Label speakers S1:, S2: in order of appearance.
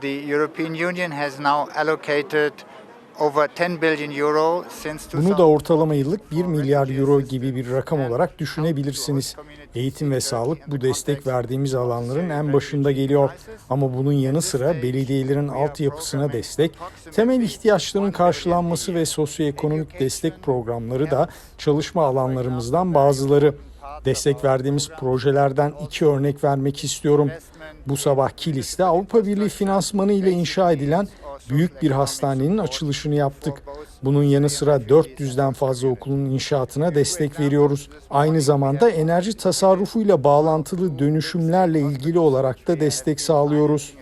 S1: The European Union has now allocated over 10 billion euro since
S2: Bunu da ortalama yıllık 1 milyar euro gibi bir rakam olarak düşünebilirsiniz. Eğitim ve sağlık bu destek verdiğimiz alanların en başında geliyor. Ama bunun yanı sıra belediyelerin altyapısına destek, temel ihtiyaçların karşılanması ve sosyoekonomik destek programları da çalışma alanlarımızdan bazıları. Destek verdiğimiz projelerden iki örnek vermek istiyorum. Bu sabah Kilis'te Avrupa Birliği finansmanı ile inşa edilen büyük bir hastanenin açılışını yaptık. Bunun yanı sıra 400'den fazla okulun inşaatına destek veriyoruz. Aynı zamanda enerji tasarrufuyla bağlantılı dönüşümlerle ilgili olarak da destek sağlıyoruz.